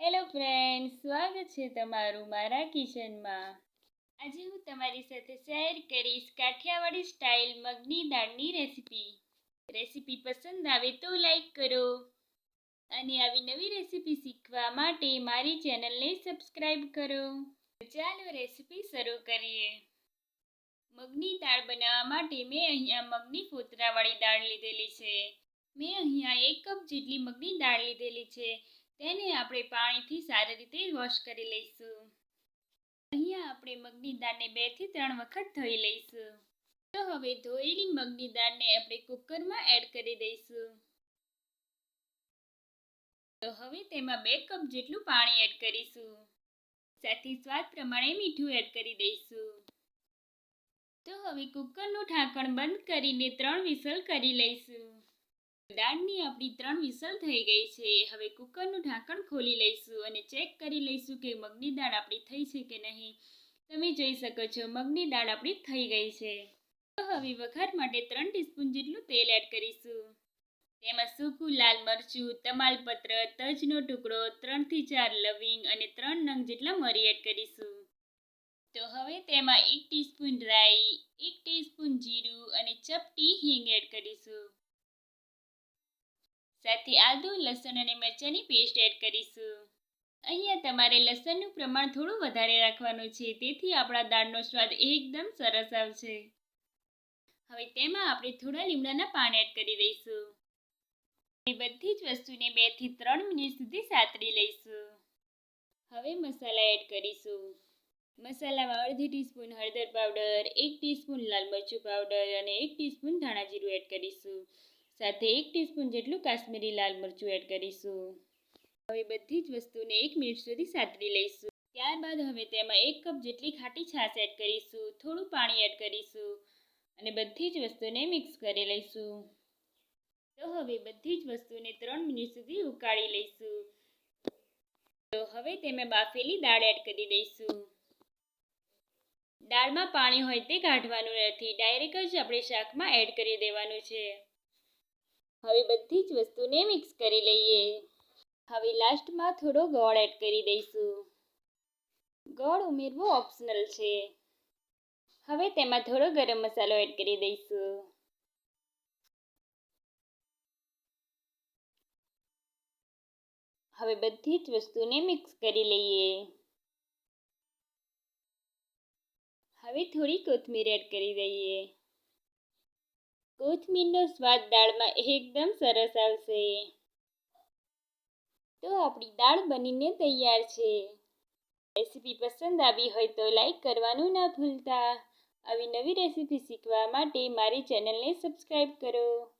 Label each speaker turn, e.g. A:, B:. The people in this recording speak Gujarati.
A: હેલો ફ્રેન્ડ સ્વાગત છે તમારું મારા કિચનમાં. આજે હું તમારી સાથે શેર કરીશ કાઠિયાવાડી સ્ટાઇલ મગની દાળની રેસીપી રેસીપી પસંદ આવે તો લાઈક કરો. અને આવી નવી રેસીપી શીખવા માટે મારી ચેનલને સબસ્ક્રાઈબ કરો. ચાલો રેસીપી શરૂ કરીએ. મગની દાળ બનાવવા માટે મેં અહીંયા મગની ફોતરાવાળી દાળ લીધેલી છે. મેં અહીંયા એક કપ જેટલી મગની દાળ લીધેલી છે. તેને આપણે પાણીથી સારી રીતે વોશ કરી લઈશું. અહીંયા આપણે મગની દાળને બેથી ત્રણ વખત ધોઈ લઈશું. તો હવે ધોયેલી મગની દાળને આપણે કુકરમાં એડ કરી દઈશું. તો હવે તેમાં બે કપ જેટલું પાણી એડ કરીશું. સાથે સ્વાદ પ્રમાણે મીઠું એડ કરી દઈશું. તો હવે કુકરનું ઢાંકણ બંધ કરીને ત્રણ વિસલ કરી લઈશું. દાળની આપણી ત્રણ વિસલ થઈ ગઈ છે. હવે કુકરનું ઢાંકણ ખોલી લઈશું અને ચેક કરી લઈશું કે મગની દાળ આપણી થઈ છે કે નહીં. તમે જોઈ શકો છો, મગની દાળ આપણી થઈ ગઈ છે. હવે વઘાર માટે ત્રણ ટીસ્પૂન જેટલું તેલ એડ કરીશું. તેમાં સૂકું લાલ મરચું, તમાલપત્ર, તજનો ટુકડો, ત્રણથી ચાર લવિંગ અને ત્રણ નંગ જેટલા મરી એડ કરીશું. તો હવે તેમાં એક ટીસ્પૂન રાઈ, એક ટીસ્પૂન જીરું અને ચપટી હિંગ એડ કરીશું. સાથે આદુ, લસણ અને મરચાંની પેસ્ટ એડ કરીશું. અહીંયા તમારે લસણનું પ્રમાણ થોડું વધારે રાખવાનું છે, તેથી આપણા દાળનો સ્વાદ એકદમ સરસ આવશે. હવે તેમાં આપણે થોડા લીમડાના પાન એડ કરી દઈશું. એ બધી જ વસ્તુને બેથી ત્રણ મિનિટ સુધી સાતરી લઈશું. હવે મસાલા એડ કરીશું. મસાલામાં અડધી ટીસ્પૂન હળદર પાવડર એક ટીસ્પૂન લાલ મરચું પાવડર અને એક ટીસ્પૂન ધાણા જીરું એડ કરીશું. સાથે એક ટીસ્પૂન જેટલું કાશ્મીરી લાલ મરચું એડ કરીશું. હવે બધી જ વસ્તુને એક મિનિટ સુધી સાતરી લઈશું. ત્યારબાદ હવે તેમાં એક કપ જેટલી ખાટી છાશ એડ કરીશું. થોડું પાણી એડ કરીશું અને બધી જ વસ્તુને મિક્સ કરી લઈશું. તો હવે બધી જ વસ્તુને ત્રણ મિનિટ સુધી ઉકાળી લઈશું. તો હવે તેમાં બાફેલી દાળ એડ કરી દઈશું. દાળમાં પાણી હોય તે કાઢવાનું નથી. ડાયરેક્ટ જ આપણે શાકમાં એડ કરી દેવાનું છે. હવે બધી જ વસ્તુને મિક્સ કરી લઈએ. હવે લાસ્ટમાં થોડો ગોળ એડ કરી દઈશું. ગોળ ઉમેરવો ઓપ્શનલ છે. હવે તેમાં થોડો ગરમ મસાલો એડ કરી દઈશું. હવે બધી જ વસ્તુને મિક્સ કરી લઈએ. હવે થોડી કોથમીર એડ કરી દઈએ. કોથમીરનો સ્વાદ દાળમાં એકદમ સરસ આવશે. તો આપણી દાળ બનીને તૈયાર છે. રેસીપી પસંદ આવી હોય તો લાઈક કરવાનું ના ભૂલતા. આવી નવી રેસીપી શીખવા માટે મારી ચેનલને સબસ્ક્રાઈબ કરો.